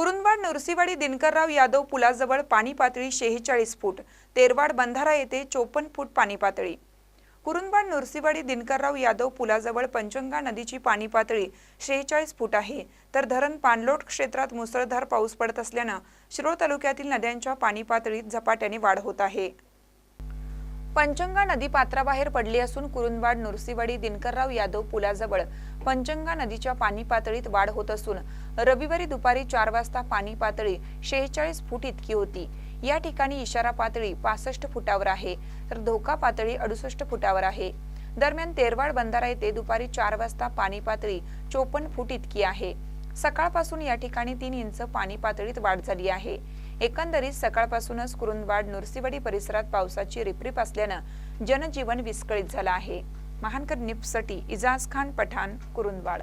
कुरुंदवाड नरसीवाडी दिनकरराव यादव पुलाजवळ पाणी पातळी शेहेचाळीस फूट तेरवाड बंधारा येथे चोपन्न फूट पाणी पातळी. कुरुंदवाड नरसीवाडी दिनकरराव यादव पुलाजवळ पंचंगा नदीची पाणी पातळी शेहेचाळीस फूट आहे. तर धरण पाणलोट क्षेत्रात मुसळधार पाऊस पडत असल्यानं शिरोळ तालुक्यातील नद्यांच्या पाणी पातळीत झपाट्याने वाढ होत आहे. पंचंगा नदी पात्राबाहेर पडली असून कुरुंदवाड नरसीवाडी दिनकरराव यादव पुलाजवळ पंचंगा नदीच्या पाणी पातळीत वाढ होत असून रविवारी दुपारी चार वाजता पाणी पातळी शेहेचाळीस फूट इतकी होती. या ठिकाणी इशारा पातळी पासष्ट फुटावर आहे. तर धोका पातळी अडुसष्ट फुटावर आहे. दरम्यान तेरवाड बंधारा येथे दुपारी चार वाजता पाणी पातळी चोपन्न फूट इतकी आहे. सकाळपासून या ठिकाणी तीन इंच पाणी पातळीत वाढ झाली आहे. एकंदरीत सकाळपासूनच कुरुंदवाड नुरसीवाडी परिसरात पावसाची रिपरिप असल्यानं जनजीवन विस्कळीत झालं आहे. महानकर निप्ससाठी इजाज खान पठाण कुरुंदवाड.